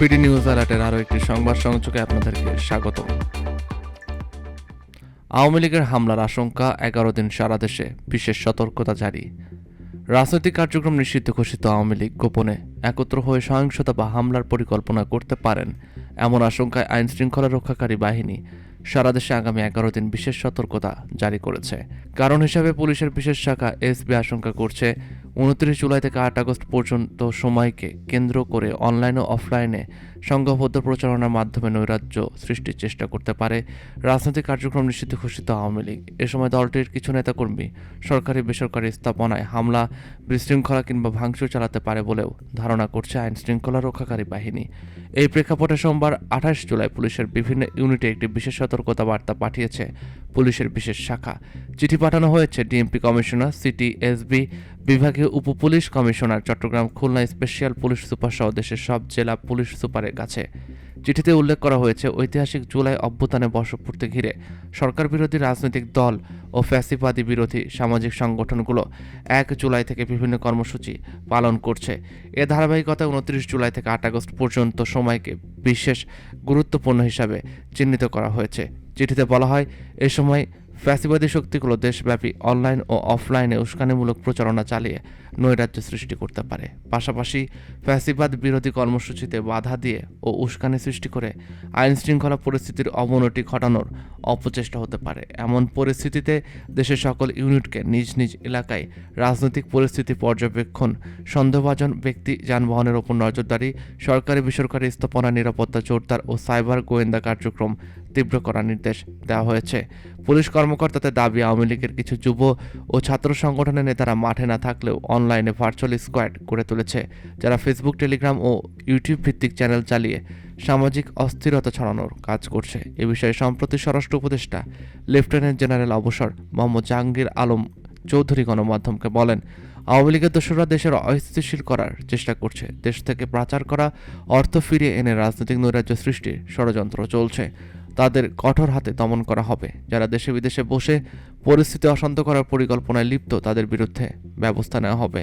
BD news অ্যালার্টের আরও একটি সংবাদ সংযোগে আপনাদেরকে স্বাগত। আওয়ামী লীগের হামলার আশঙ্কা এগারো দিন সারা দেশে বিশেষ সতর্কতা জারি। রাজনৈতিক কার্যক্রম নিষিদ্ধ ঘোষিত আওয়ামী লীগ গোপনে একত্র হয়ে সহিংসতা বা হামলার পরিকল্পনা করতে পারেন এমন আশঙ্কায় আইন শৃঙ্খলা রক্ষাকারী বাহিনী সারা দেশে আগামী এগারো দিন বিশেষ সতর্কতা জারি করেছে। কারণ হিসাবে পুলিশের বিশেষ শাখা এসবি আশঙ্কা করছে উনত্রিশ জুলাই থেকে আট আগস্ট পর্যন্ত সময়কে কেন্দ্র করে অনলাইন ও অফলাইনে সংঘবদ্ধ প্রচারণার মাধ্যমে নৈরাজ্য সৃষ্টির চেষ্টা করতে পারে রাজনৈতিক কার্যক্রম নিষিদ্ধ ঘোষিত আওয়ামী লীগ। এ সময় দলটির কিছু নেতাকর্মী সরকারি বেসরকারি স্থাপনায় হামলা, বিশৃঙ্খলা কিংবা ভাঙচুর চালাতে পারে বলেও ধারণা করছে আইন শৃঙ্খলা রক্ষাকারী বাহিনী। এই প্রেক্ষাপটে সোমবার আঠাশ জুলাই পুলিশের বিভিন্ন ইউনিটে একটি বিশেষ সতর্কতা বার্তা পাঠিয়েছে পুলিশের বিশেষ শাখা। চিঠি পাঠানো হয়েছে ডিএমপি কমিশনার, সিটি, এসবি বিভাগীয় উপ police commissioner Chattogram Khulna special police super সহ দেশের সব জেলা পুলিশ সুপারের কাছে। চিঠিতে উল্লেখ করা হয়েছে, ঐতিহাসিক জুলাই অভ্যুত্থানে বর্ষপূর্তি ঘিরে সরকার বিরোধী রাজনৈতিক দল ও ফ্যাসিবাদী বিরোধী সামাজিক সংগঠনগুলো এক জুলাই থেকে বিভিন্ন কর্মসূচি পালন করছে। এ ধারাবাহিকতায় উনত্রিশ জুলাই থেকে আট আগস্ট পর্যন্ত সময়কে বিশেষ গুরুত্বপূর্ণ হিসাবে চিহ্নিত করা হয়েছে। চিঠিতে বলা হয় এ সময় ফ্যাসিবাদী শক্তিগুলো দেশব্যাপী অনলাইন ও অফলাইনে উস্কানিমূলক প্রচারণা চালিয়ে নৈরাজ্য সৃষ্টি করতে পারে। পাশাপাশি ফ্যাসিবাদ বিরোধী কর্মসূচিতে বাধা দিয়ে ও উস্কানি সৃষ্টি করে আইন শৃঙ্খলা পরিস্থিতির অবনতি ঘটানোর অপচেষ্টা হতে পারে। এমন পরিস্থিতিতে দেশের সকল ইউনিটকে নিজ নিজ এলাকায় রাজনৈতিক পরিস্থিতি পর্যবেক্ষণ, সন্দেহভাজন ব্যক্তি যানবাহনের ওপর নজরদারি, সরকারি বেসরকারি স্থাপনা নিরাপত্তা জোরদার ও সাইবার গোয়েন্দা কার্যক্রম তীব্র করার নির্দেশ দেওয়া হয়েছে। পুলিশ কর্মকর্তাদের দাবি, আওয়ামী লীগের কিছু যুব ও ছাত্র সংগঠনের নেতারা মাঠে না থাকলেও অনলাইনে ভার্চুয়াল স্কোয়াড করে তুলেছে, যারা ফেসবুক টেলিগ্রাম ও ইউটিউব ভিত্তিক চ্যানেল চালিয়ে সামাজিক অস্থিরতা ছড়ানোর কাজ করছে। এ বিষয়ে সম্প্রতি স্বরাষ্ট্র উপদেষ্টা লেফটেন্যান্ট জেনারেল অবসর মোহাম্মদ জাহাঙ্গীর আলম চৌধুরী গণমাধ্যমকে বলেন, আওয়ামী লীগের দোসররা দেশের অস্থিতিশীল করার চেষ্টা করছে। দেশ থেকে পাচার করা, অর্থ ফিরিয়ে এনে রাজনৈতিক নৈরাজ্য সৃষ্টির ষড়যন্ত্র চলছে। তাদের কঠোর হাতে দমন করা হবে। যারা দেশে বিদেশে বসে পরিস্থিতি অশান্ত করার পরিকল্পনায় লিপ্ত, তাদের বিরুদ্ধে ব্যবস্থা নেওয়া হবে।